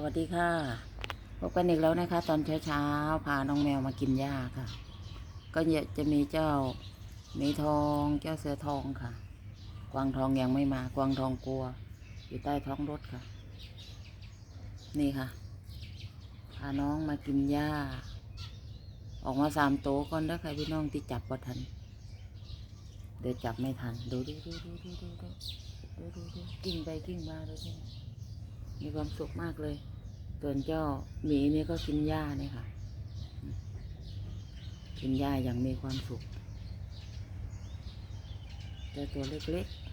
สวัสดีค่ะ พบกันอีกแล้วนะคะ ตอนเช้าๆ พาน้องแมวมากินหญ้าค่ะ ก็จะมีเจ้าหมีทอง เจ้าเสือทองค่ะ กวางทองยังไม่มา กวางทองกลัว อยู่ใต้ท้องรถค่ะ นี่ค่ะ พาน้องมากินหญ้า ออกมาสามโตวก่อนแล้วใครพี่น้องที่จับว่ทัน เดี๋ยวจับไม่ทัน ดูดูดูดูดูดูดูดูดูดูกิ้งไปกิ้งมาดูสิ มีความสุขมากเลย ส่วนเจ้าหมีนี่ก็กินหญ้าเนี่ยค่ะ กินหญ้าอย่างมีความสุขเจ้าตัวเล็กๆ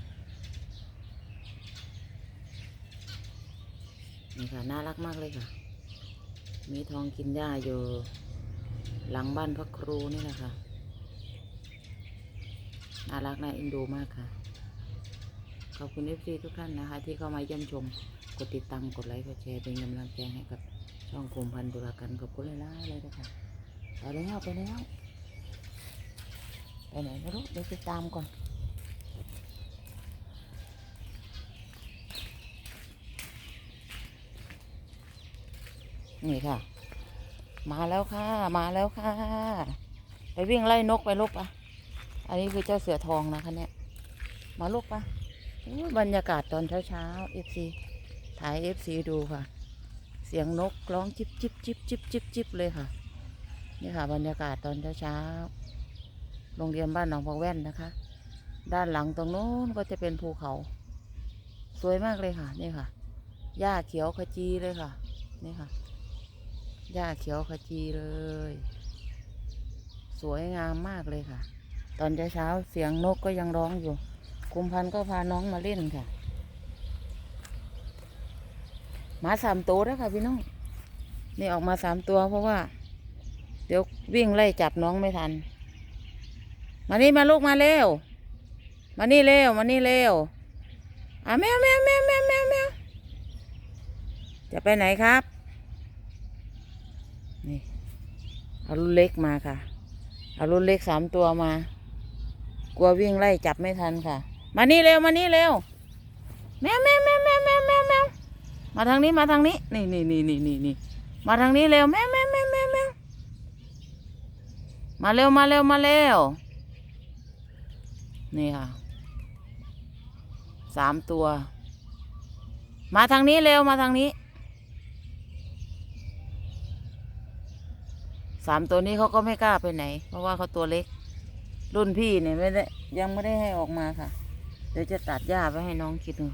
นี่ค่ะน่ารักมากเลยค่ะ มีทองกินหญ้าอยู่หลังบ้านพระครูนี่แหละค่ะน่ารักน่าเอ็นดูมากค่ะ ขอบคุณเอฟซีทุกท่านนะคะ ที่เข้ามาเยี่ยมชม กดติดตาม กดไลค์ กดแชร์ เป็นกำลังใจให้กับช่องโคมพันธุรกันขอบคุณเลยล่ะเลยนะคะไปแล้วไปแล้วไปไหนไม่รู้เดี๋ยวติดตามก่อนนี่ค่ะ มาแล้วค่ะ มาแล้วค่ะ ไปวิ่งไล่นกไปลูกปะอันนี้คือเจ้าเสือทองนะคะเนี่ย มาลูกปะ บรรยากาศตอนเช้าเช้าเอฟซีถ่ายเอฟซีดูค่ะ เสียงนกร้องจิบจิบจิบจิบจิบจิบเลยค่ะ นี่ค่ะ บรรยากาศตอนเช้าเช้าโรงเรียนบ้านหนองพอกแว่นนะคะ ด้านหลังตรงโน้นก็จะเป็นภูเขา สวยมากเลยค่ะ นี่ค่ะหญ้าเขียวขจีเลยค่ะ นี่ค่ะหญ้าเขียวขจีเลย สวยงามมากเลยค่ะ ตอนเช้าเสียงนกก็ยังร้องอยู่ คุมพันธ์ก็พาน้องมาเล่นค่ะ หมาสามตัวแล้วค่ะพี่น้อง นี่ออกมาสามตัวเพราะว่า เดี๋ยววิ่งไล่จับน้องไม่ทัน มานี่มาลูกมาเร็ว มานี่เร็ว มานี่เร็ว อะแมวแมวแมวแมวแมวแมวจะไปไหนครับ นี่ เอารุ่นเล็กมาค่ะ เอารุ่นเล็กสามตัวมากลัววิ่งไล่จับไม่ทันค่ะ มานี่เร็วมานี่เร็วแมวแมวแมวแมวแมวแมวแมวมาทางนี้มาทางนี้นี่นี่นี่นี่นี่นี่มาทางนี้เร็วแมวแมวแมวแมวแมวมาเร็วมาเร็วมาเร็วนี่ค่ะสามตัว มาทางนี้เร็วมาทางนี้สามตัวนี้เขาก็ไม่กล้าไปไหน เพราะว่าเขาตัวเล็ก รุ่นพี่เนี่ยไม่ได้ยังไม่ได้ให้ออกมาค่ะ ดี๋ยวจะตัดหญ้าไปให้น้องคิดดู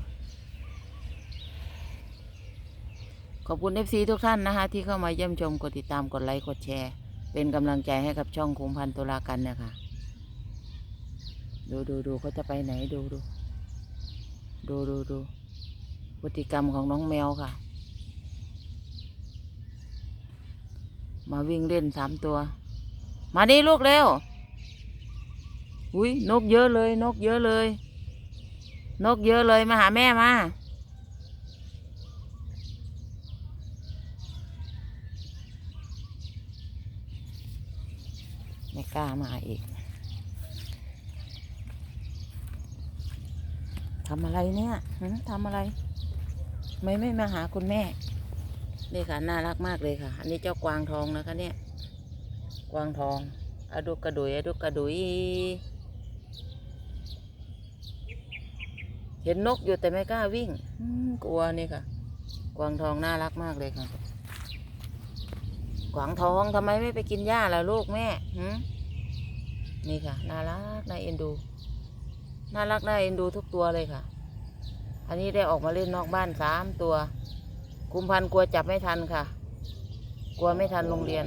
ขอบคุณเอฟซีทุกท่านนะคะ ที่เข้ามาเยี่ยมชม กดติดตามกดไลค์ กดแชร์ เป็นกำลังใจให้กับช่องคุมพันตุลากันเนี่ยค่ะ ดูดูดูเขาจะไปไหนดูดูดูดูดูพฤติกรรมของน้องแมวค่ะ มาวิ่งเล่นสามตัว มานี่ลูกเร็ว อุ้ยนกเยอะเลย นกเยอะเลย นกเยอะเลยมาหาแม่มา ไม่กล้ามาอีก ทำอะไรเนี่ยทำอะไร ไม่ไม่มาหาคุณแม่ นี่ค่ะ น่ารักมากเลยค่ะ อันนี้เจ้ากวางทองนะคะเนี่ย กวางทองอดุกระดุยอดุกกระดุย เห็นนกอยู่แต่ไม่กล้าวิ่งกลัวนี่ค่ะ กวางทองน่ารักมากเลยค่ะ กวางทองทำไมไม่ไปกินหญ้าล่ะลูกแม่หืนี่ค่ะน่ารักน่าเอ็นดูน่ารักน่าเอ็นดูทุกตัวเลยค่ะ อันนี้ได้ออกมาเล่นนอกบ้านสามตัวกุมพันกลัวจับไม่ทันค่ะ กลัวไม่ทันโรงเรียน